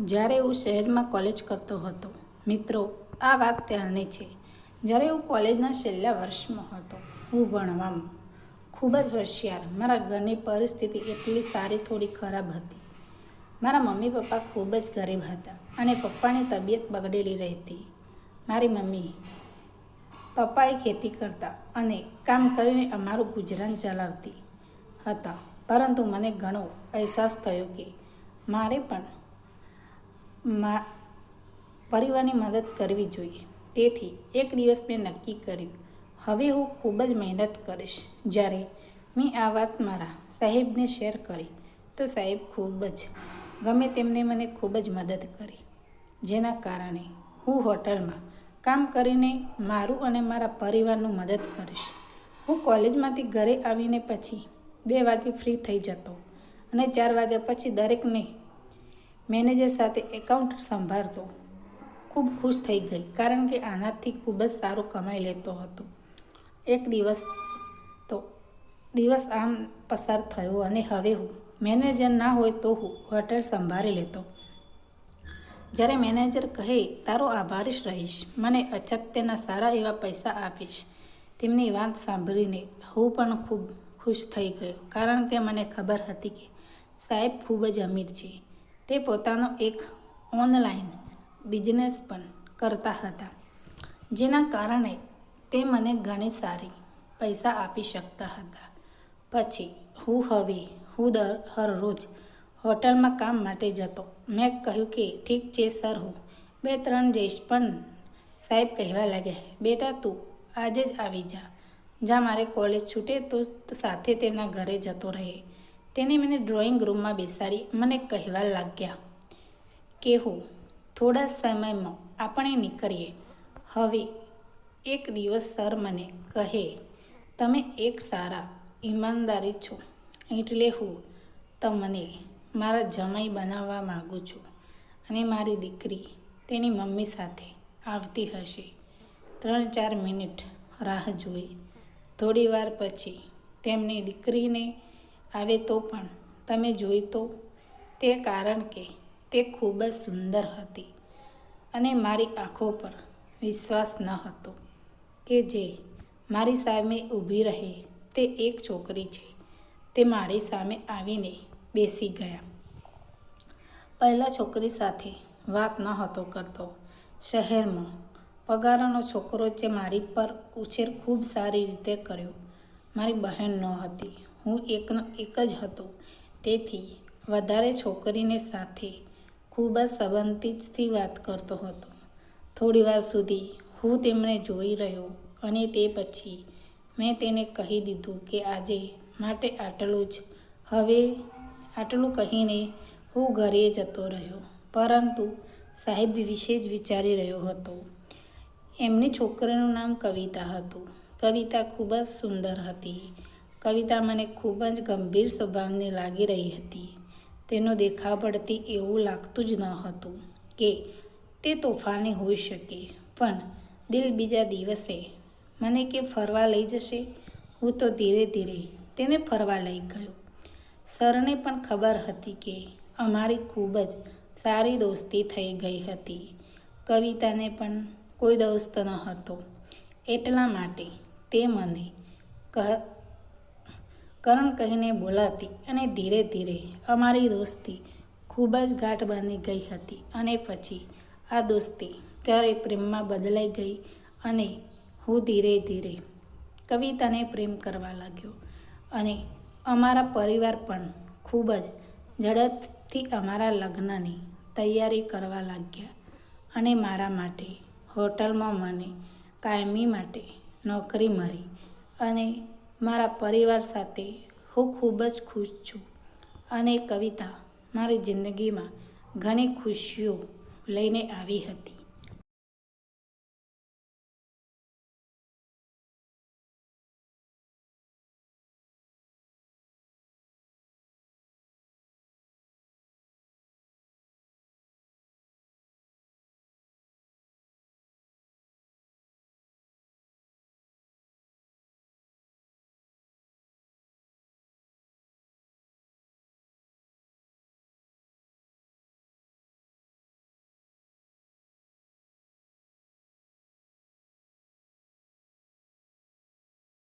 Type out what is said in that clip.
જ્યારે હું શહેરમાં કોલેજ કરતો હતો, મિત્રો, આ વાત ત્યારની છે. જ્યારે હું કોલેજના છેલ્લા વર્ષમાં હતો, હું ભણવામાં ખૂબ જ હોશિયાર. મારા ઘરની પરિસ્થિતિ એટલી સારી થોડી ખરાબ હતી. મારા મમ્મી પપ્પા ખૂબ જ ગરીબ હતા અને પપ્પાની તબિયત બગડેલી રહેતી. મારી મમ્મી પપ્પાએ ખેતી કરતા અને કામ કરીને અમારું ગુજરાન ચલાવતી હતા. પરંતુ મને ઘણો અહેસાસ થયો કે મારે પણ મા, પરિવારની મદદ કરવી જોઈએ. તેથી, એક દિવસ મેં નક્કી કર્યું. હવે હું ખૂબ જ મહેનત કરીશ. જ્યારે મેં આ વાત મારા સાહેબને શેર કરી, તો સાહેબ ખૂબ જ, ગમે તેમને મને ખૂબ જ મદદ કરી. જેના કારણે હું હોટલમાં કામ કરીને મારું અને મારા પરિવારનું મદદ કરીશ. હું કોલેજમાંથી ઘરે આવીને પછી બે વાગે ફ્રી થઈ જતો અને ચાર વાગ્યા પછી દરેકને મેનેજર સાથે એકાઉન્ટ સંભાળતો ખૂબ ખુશ થઈ ગઈ કારણ કે આનાથી ખૂબ જ સારું કમાઈ લેતો હતો. એક દિવસ તો દિવસ આમ પસાર થયો અને હવે હું મેનેજર ના હોય તો હું હોટેલ સંભાળી લેતો. જ્યારે મેનેજર કહે, તારો આભારીશ રહીશ, મને અછત્યના સારા એવા પૈસા આપીશ. તેમની વાત સાંભળીને હું પણ ખૂબ ખુશ થઈ ગયો કારણ કે મને ખબર હતી કે સાહેબ ખૂબ જ અમીર છે. તે પોતાનો એક ઓનલાઈન બિઝનેસ પણ કરતા હતા, જેના કારણે તે મને ઘણી સારી પૈસા આપી શકતા હતા. પછી હું હવે, હું દર હરરોજ હોટલમાં કામ માટે જતો. મેં કહ્યું કે ઠીક છે સર હું બે ત્રણ જઈશ પણ સાહેબ કહેવા લાગ્યા, બેટા તું આજે જ આવી જા. જ્યાં મારે કોલેજ છૂટે તો સાથે તેમના ઘરે જતો રહે. તેને મને ડ્રોઈંગ રૂમમાં બેસાડી મને કહેવા લાગ્યા કે હું થોડા સમયમાં આપણે નીકળીએ. હવે એક દિવસ સર મને કહે, તમે એક સારા, ઈમાનદારી છો. એટલે હું તમને મારા જમાઈ બનાવવા માગું છું અને મારી દીકરી તેની મમ્મી સાથે આવતી હશે. ત્રણ ચાર મિનિટ રાહ જોઈ. થોડી વાર પછી તેમની દીકરીને આવે તો પણ તમે જોઈ તો તે કારણ કે તે ખૂબ જ સુંદર હતી અને મારી આંખો પર વિશ્વાસ ન હતો કે જે મારી સામે ઊભી રહે તે એક છોકરી છે. તે મારી સામે આવીને બેસી ગયા. પહેલાં છોકરી સાથે વાત ન હતો કરતો. શહેરમાં પગારનો છોકરો જે મારી પર ઉછેર ખૂબ સારી રીતે કર્યો. મારી બહેન ન હતી. હું એકનો એક જ હતો. તેથી વધારે છોકરીને સાથે ખૂબ જ સંબંધિતથી વાત કરતો હતો. થોડીવાર સુધી હું તેમને જોઈ રહ્યો અને તે પછી મેં તેને કહી દીધું કે આજે માટે આટલું જ. હવે આટલું કહીને હું ઘરે જતો રહ્યો, પરંતુ સાહેબ વિશે જ વિચારી રહ્યો હતો. એમની છોકરીનું નામ કવિતા હતું. કવિતા ખૂબ જ સુંદર હતી. કવિતા મને ખૂબ જ ગંભીર સ્વભાવની લાગી રહી હતી. તેનો દેખાવ પડતી એવું લાગતું જ ન હતું કે તે તોફાની હોઈ શકે. પણ દિલ બીજા દિવસે મને કે ફરવા લઈ જશે. હું તો ધીરે ધીરે તેને ફરવા લઈ ગયો. સરને પણ ખબર હતી કે અમારી ખૂબ જ સારી દોસ્તી થઈ ગઈ હતી. કવિતાને પણ કોઈ દોસ્ત ન હતો. એટલા માટે તે મને કહ કરણ કહીને બોલાતી અને ધીરે ધીરે અમારી દોસ્તી ખૂબ જ ગાઢ બાંધી ગઈ હતી અને પછી આ દોસ્તી ક્યારે પ્રેમમાં બદલાઈ ગઈ અને હું ધીરે ધીરે કવિતાને પ્રેમ કરવા લાગ્યો અને અમારા પરિવાર પણ ખૂબ જ ઝડપથી અમારા લગ્નની તૈયારી કરવા લાગ્યા અને મારા માટે હોટલમાં મને કાયમી માટે નોકરી મળી અને મારા પરિવાર સાથે હું ખૂબ જ ખુશ છું અને કવિતા મારી જિંદગીમાં ઘણી ખુશીઓ લઈને આવી હતી.